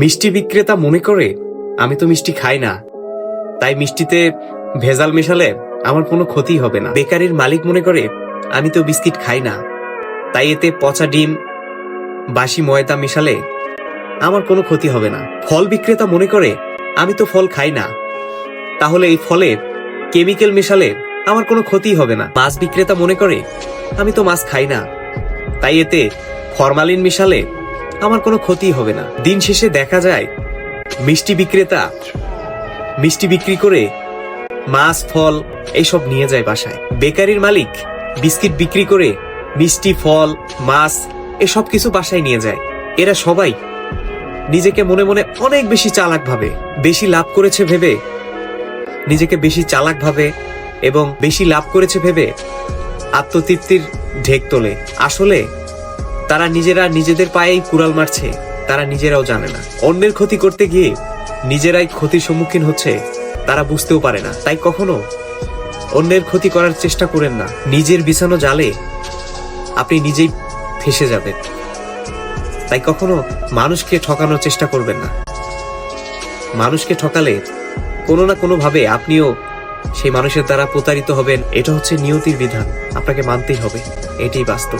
মিষ্টি বিক্রেতা মনে করে? আমি তো মিষ্টি খাই না। তাই মিষ্টিতে ভেজাল মেশালে আমার কোনো ক্ষতি হবে না। বেকারির মালিক মনে করে, আমি তো বিস্কিট খাই না। তাই এতে পচা ডিম, বাসি ময়দা মেশালে আমার কোনো ক্ষতি হবে না। ফল বিক্রেতা মনে করে, আমি তো ফল খাই না। তাহলে এই ফলে কেমিক্যাল মেশালে আমার কোনো ক্ষতি হবে না। মাছ বিক্রেতা মনে করে, আমি তো মাছ খাই না। তাই এতে ফরমালিন মিশালে আমার কোনো ক্ষতি হবে না। দিন শেষে দেখা যায়, মিষ্টি বিক্রেতা, মিষ্টি বিক্রি করে মাছ, ফল এইসব নিয়ে যায় বাসায়। বেকারির মালিক বিস্কিট বিক্রি করে মিষ্টি, ফল, মাছ এসব কিছু বাসায় নিয়ে যায়। এরা সবাই নিজেকে মনে মনে অনেক বেশি চালাক ভাবে, বেশি লাভ করেছে ভেবে, নিজেকে বেশি চালাক ভাবে এবং বেশি লাভ করেছে ভেবে আত্মতৃপ্তির ঢেক তোলে। আসলে তারা নিজেরা নিজেদের পায়েই কুড়াল মারছে, তারা নিজেরাও জানে না। অন্যের ক্ষতি করতে গিয়ে নিজেরাই ক্ষতির সম্মুখীন হচ্ছে, তারা বুঝতেও পারে না। তাই কখনো অন্যের ক্ষতি করার চেষ্টা করেন না। নিজের বিছানো জালে আপনি নিজেই ফেসে যাবেন। তাই কখনো মানুষকে ঠকানোর চেষ্টা করবেন না। মানুষকে ঠকালে কোনো না কোনো ভাবে আপনিও সেই মানুষের দ্বারা প্রতারিত হবেন। এটা হচ্ছে নিয়তির বিধান। আপনাকে মানতেই হবে। এটাই বাস্তব।